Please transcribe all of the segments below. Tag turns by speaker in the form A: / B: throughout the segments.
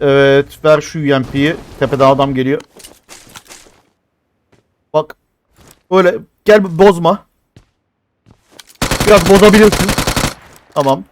A: Evet ver şu UMP'yi. Tepeden adam geliyor. Bak. Böyle gel bozma. Biraz bozabilirsin. Tamam.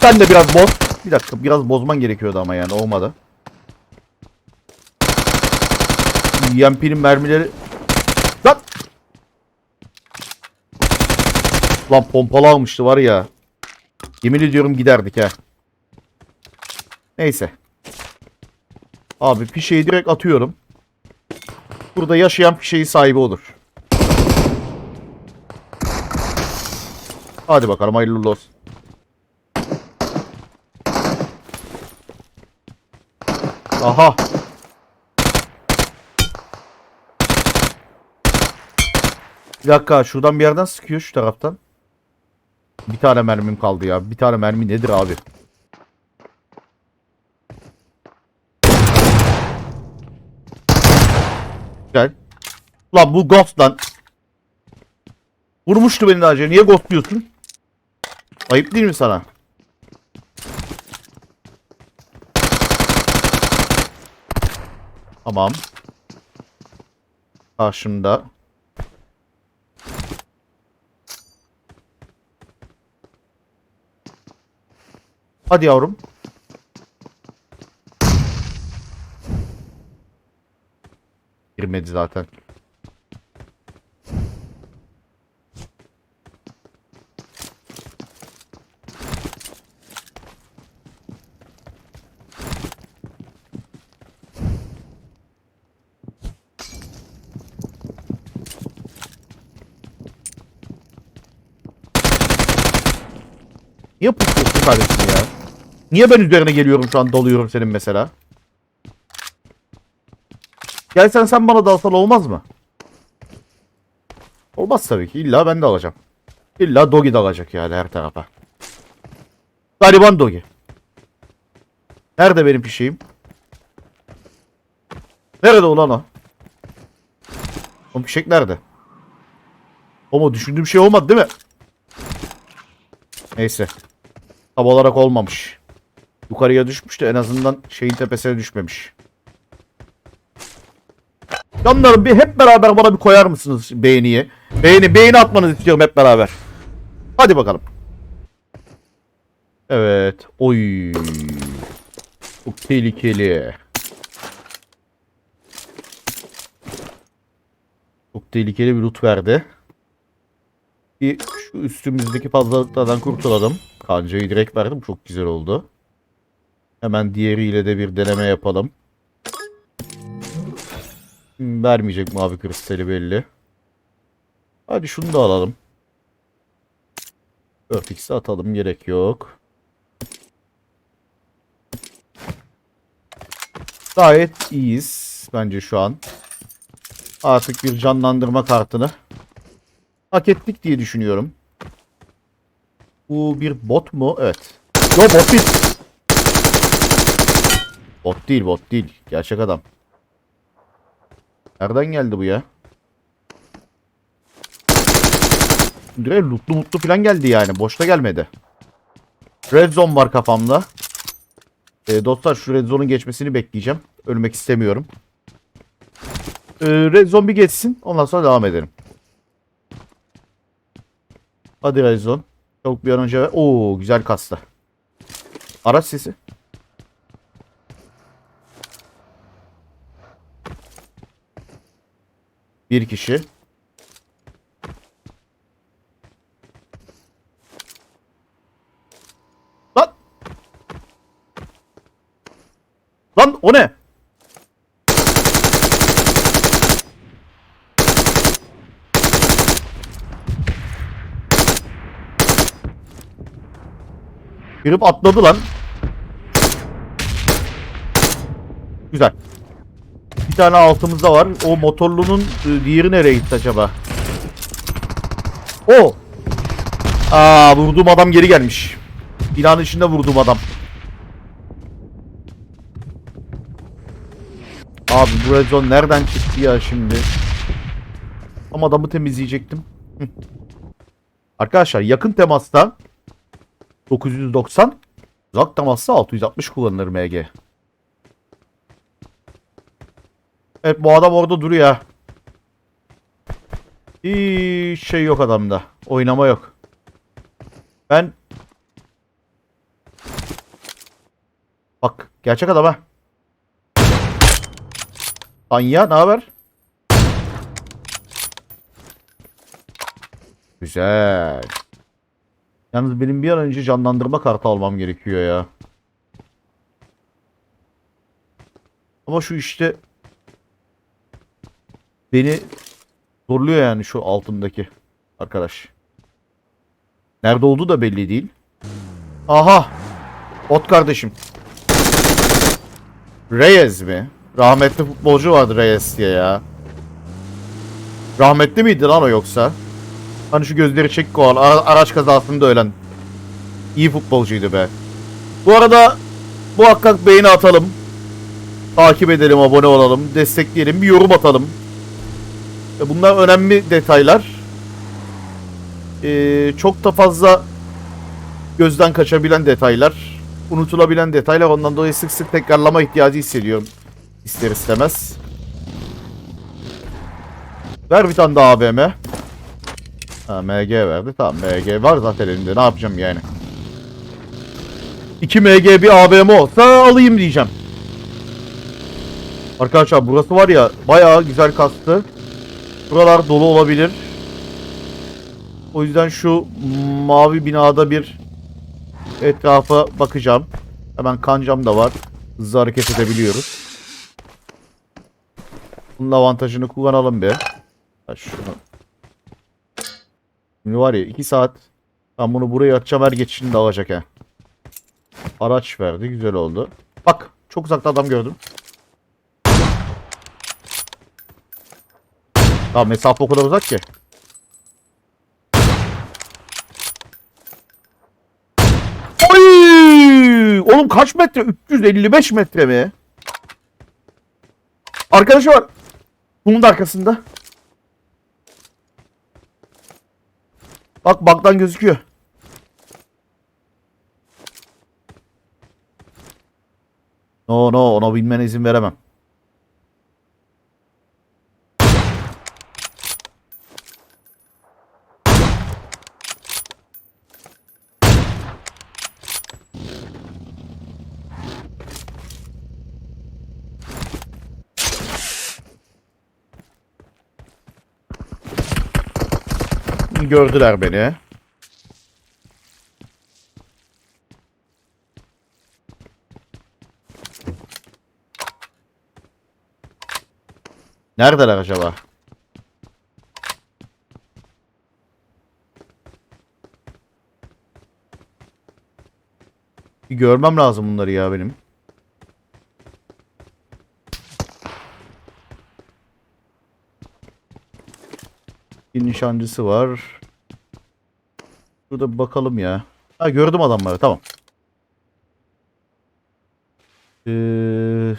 A: Sen de biraz boz. Bir dakika biraz bozman gerekiyordu ama yani olmadı. UMP'nin mermileri... Lan! Lan pompalı almıştı var ya. Yemin ediyorum giderdik ha. Neyse. Abi fişeyi direkt atıyorum. Burada yaşayan fişeği sahibi olur. Hadi bakalım hayırlı olsun. Aha. Bir dakika şuradan bir yerden sıkıyor şu taraftan. Bir tane mermim kaldı ya. Bir tane mermi nedir abi? Güzel. Lan bu ghost lan. Vurmuştu beni daha önce. Niye ghost diyorsun? Ayıp değil mi sana? Tamam. Karşımda. Hadi yavrum. Girmedi zaten. Niye pusuyorsun kardeşim ya? Niye ben üzerine geliyorum şu an doluyorum senin mesela? Gelsen sen bana dalsan olmaz mı? Olmaz tabii ki. İlla ben de alacağım. İlla Dogi de alacak yani her tarafa. Gariban Dogi. Nerede benim fişeğim? Nerede ulan o? O fişek nerede? Ama düşündüğüm şey olmadı değil mi? Neyse. Tam olarak olmamış. Yukarıya düşmüş de en azından şeyin tepesine düşmemiş. Canlarım bir hep beraber bana bir koyar mısınız beğeniye? Beğeni, beğeni atmanızı istiyorum hep beraber. Hadi bakalım. Evet. Oy. Çok tehlikeli. Çok tehlikeli bir loot verdi. Bir şu üstümüzdeki fazlalıklardan kurtulalım. Kancayı direkt verdim. Çok güzel oldu. Hemen diğeriyle de bir deneme yapalım. Vermeyecek mavi kristali belli. Hadi şunu da alalım. 4x'i atalım. Gerek yok. Gayet iyiyiz. Bence şu an. Artık bir canlandırma kartını hak ettik diye düşünüyorum. Bu bir bot mu? Evet. Yo bot değil. Bot değil bot değil. Gerçek adam. Nereden geldi bu ya? Direkt lootlu mutlu falan geldi yani. Boşta gelmedi. Red zone var kafamda. Ee, dostlar şu red zone'un geçmesini bekleyeceğim. Ölmek istemiyorum. Ee, red zone bir geçsin. Ondan sonra devam edelim. Hadi red zone. Çabuk bir an önce. Oo güzel kastı. Araç sesi. Bir kişi. Lan! Lan o ne? Girip atladı lan. Güzel. Tane altımızda var. O motorlunun e, diğeri nereye gitti acaba? O. Aa vurduğum adam geri gelmiş. Binanın içinde vurduğum adam. Abi bu red zone nereden çıktı ya şimdi? Tam adamı temizleyecektim. Arkadaşlar yakın temasta 990 Uzak temaslı 660 kullanılır MG. Evet bu adam orada duruyor ha. Hiç şey yok adamda. Oynama yok. Ben Bak gerçek adam ha. Anya ne haber? Güzel. Yalnız benim bir an önce canlandırma kartı almam gerekiyor ya. Ama şu işte beni zorluyor yani şu altındaki arkadaş. Nerede olduğu da belli değil. Aha! Ot kardeşim. Reyes mi? Rahmetli futbolcu vardı Reyes diye ya. Rahmetli miydi lan o yoksa? Hani şu gözleri çekik olan ara- araç kazasında ölen. İyi futbolcuydu be. Bu arada muhakkak beğeni atalım. Takip edelim, abone olalım, destekleyelim, bir yorum atalım. Bunlar önemli detaylar. Ee, çok da fazla gözden kaçabilen detaylar. Unutulabilen detaylar. Ondan dolayı sık sık tekrarlama ihtiyacı hissediyorum. İster istemez. Ver bir tane daha AVM. Ha MG verdi. Tamam MG var zaten elimde. Ne yapacağım yani? 2 MG bir AVM olsa alayım diyeceğim. Arkadaşlar burası var ya bayağı güzel kastı. Buralar dolu olabilir. O yüzden şu mavi binada bir etrafa bakacağım. Hemen kancam da var. Hızlı hareket edebiliyoruz. Bunun avantajını kullanalım bir. Şunu. Şimdi var ya 2 saat ben bunu buraya atacağım her geçişini de alacak ha. Araç verdi güzel oldu. Bak çok uzakta adam gördüm. Tamam mesafe o kadar uzak ki. Oy! Oğlum kaç metre? 355 metre mi? Arkadaşı var. Bunun da arkasında. Bak baktan gözüküyor. No no ona binmene izin veremem. Gördüler beni. Neredeler acaba? Bir görmem lazım bunları ya benim. Bir nişancısı var. Şurada bir bakalım ya. Ha gördüm adamları tamam. Ee,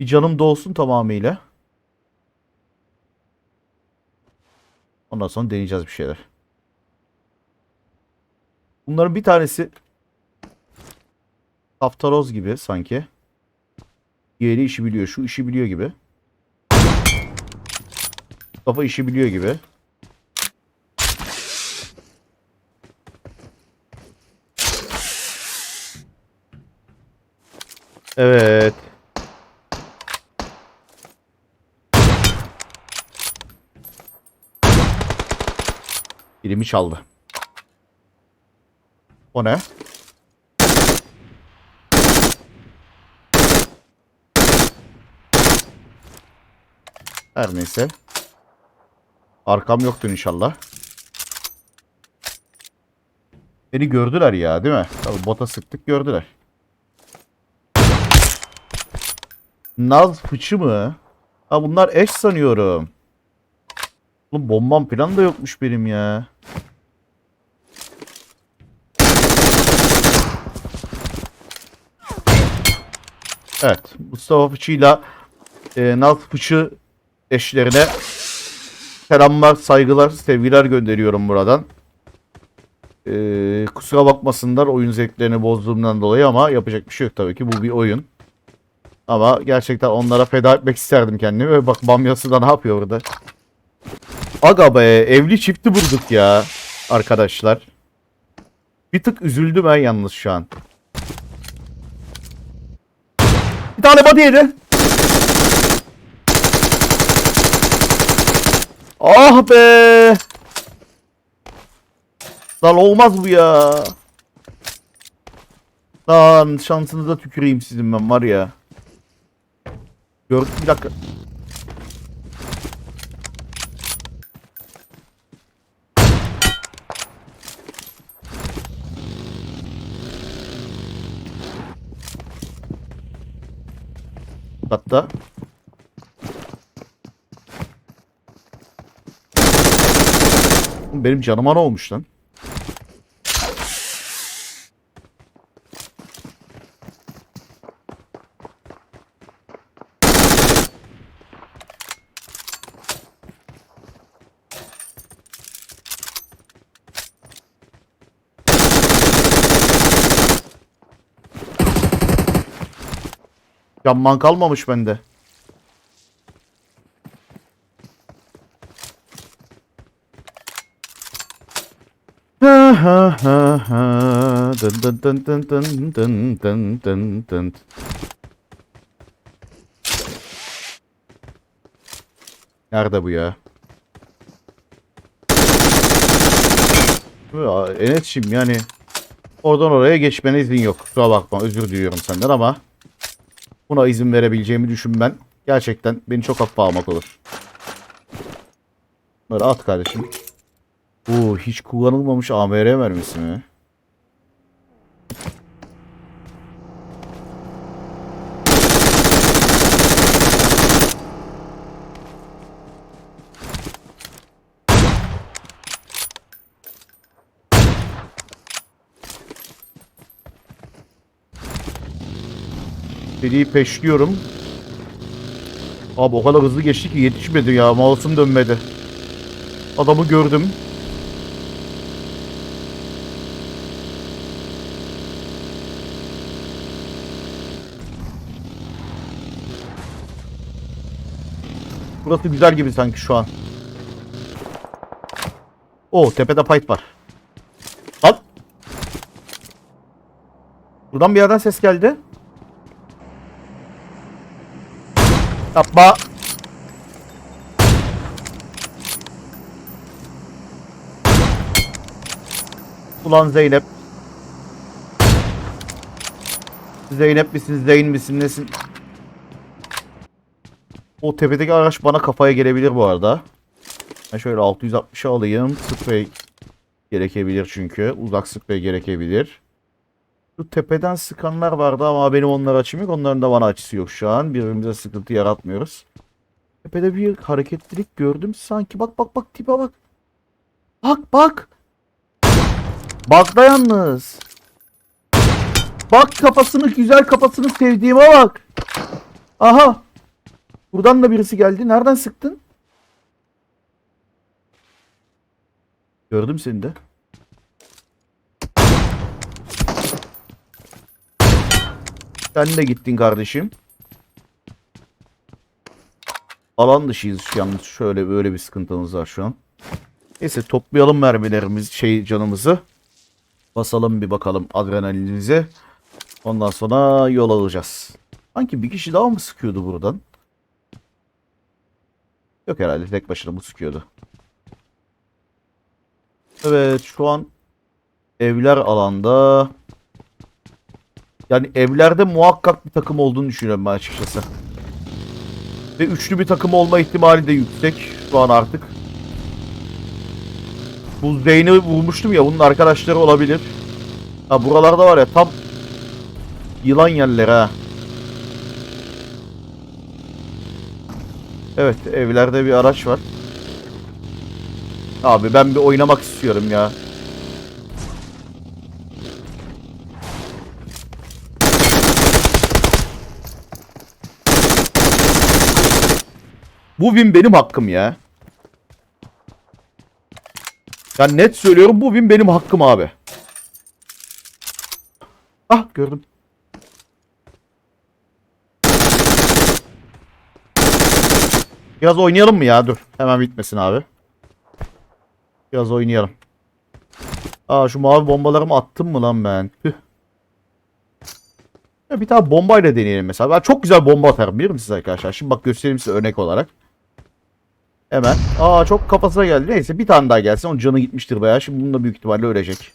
A: bir canım dolsun tamamıyla. Ondan sonra deneyeceğiz bir şeyler. Bunların bir tanesi Haftaroz gibi sanki. Diğeri işi biliyor. Şu işi biliyor gibi. Kafa işi biliyor gibi. Evet. Birimi çaldı. O ne? Her neyse. Arkam yoktur inşallah. Beni gördüler ya değil mi? Tabii bota sıktık gördüler. Naz fıçı mı? Ha bunlar eş sanıyorum. Oğlum bombam falan da yokmuş benim ya. Evet. Mustafa Fıçı'yla e, Naz Fıçı eşlerine selamlar, saygılar, sevgiler gönderiyorum buradan. Ee, kusura bakmasınlar oyun zevklerini bozduğumdan dolayı ama yapacak bir şey yok tabii ki. Bu bir oyun. Ama gerçekten onlara feda etmek isterdim kendimi. Ve bak Bamyası da ne yapıyor burada? Aga be evli çifti bulduk ya arkadaşlar. Bir tık üzüldüm ben yalnız şu an. Bir tane body yedi. Ah be. Lan olmaz bu ya. Lan şansınıza tüküreyim sizin ben var ya. Gör bir dakika. Hatta benim canıma ne olmuş lan? Canman kalmamış bende. Ha ha ha. Dın dın dın dın dın dın dın dın dın. Nerede bu ya? Ya Enes'cim yani oradan oraya geçmene izin yok. Kusura bakma özür diliyorum senden ama buna izin verebileceğimi düşünmen gerçekten beni çok hafife almak olur. Böyle at kardeşim. Oo hiç kullanılmamış AMR mermisi mi? Seriyi peşliyorum. Abi o kadar hızlı geçti ki yetişmedi ya. Mouse'um dönmedi. Adamı gördüm. Burası güzel gibi sanki şu an. Oo tepede fight var. Lan. Buradan bir yerden ses geldi. Yapma. Ulan Zeynep. Zeynep misin, Zeyn misin, nesin? O tepedeki araç bana kafaya gelebilir bu arada. Ben şöyle 660'a alayım. Sprey gerekebilir çünkü. Uzak sprey gerekebilir. Şu tepeden sıkanlar vardı ama benim onlara açım yok. Onların da bana açısı yok şu an. Birbirimize sıkıntı yaratmıyoruz. Tepede bir hareketlilik gördüm sanki. Bak bak bak tipe bak. Bak bak. Bak da yalnız. Bak kafasını güzel kafasını sevdiğime bak. Aha. Buradan da birisi geldi. Nereden sıktın? Gördüm seni de. Sen de gittin kardeşim. Alan dışıyız yalnız şöyle böyle bir sıkıntımız var şu an. Neyse toplayalım mermilerimiz şey canımızı. Basalım bir bakalım adrenalinimize. Ondan sonra yol alacağız. Sanki bir kişi daha mı sıkıyordu buradan? Yok herhalde tek başına bu sıkıyordu. Evet şu an evler alanda. Yani evlerde muhakkak bir takım olduğunu düşünüyorum ben açıkçası. Ve üçlü bir takım olma ihtimali de yüksek şu an artık. Bu Zeyn'i vurmuştum ya bunun arkadaşları olabilir. Ha buralarda var ya tam yılan yerler ha. Evet evlerde bir araç var. Abi ben bir oynamak istiyorum ya. Bu win benim hakkım ya. Ya net söylüyorum bu win benim hakkım abi. Ah gördüm. Biraz oynayalım mı ya? Dur. Hemen bitmesin abi. Biraz oynayalım. Aa şu mavi bombalarımı attım mı lan ben? Tüh. Ya bir tane bombayla deneyelim mesela. Ben çok güzel bomba atarım bilir misiniz arkadaşlar? Şimdi bak göstereyim size örnek olarak. Hemen. Aa çok kafasına geldi. Neyse bir tane daha gelsin. Onun canı gitmiştir bayağı. Şimdi bununla büyük ihtimalle ölecek.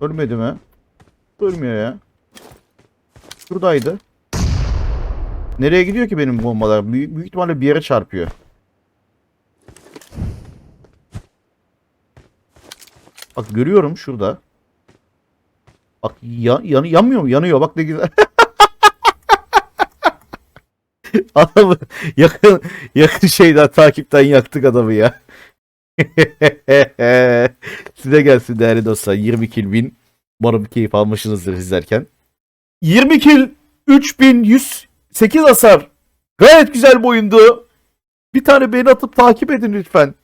A: Ölmedi mi? Ölmüyor ya. Şuradaydı. Nereye gidiyor ki benim bombalar? Büyük, büyük ihtimalle bir yere çarpıyor. Bak görüyorum şurada. Bak ya, yan, yanmıyor mu? Yanıyor. Bak ne güzel. Adamı yakın yakın şeyden takipten yaktık adamı ya. Size gelsin değerli dostlar. 20 kill win. Umarım keyif almışsınızdır izlerken. 20 kill 3108 hasar. Gayet güzel bir oyundu. Bir tane beğeni atıp takip edin lütfen.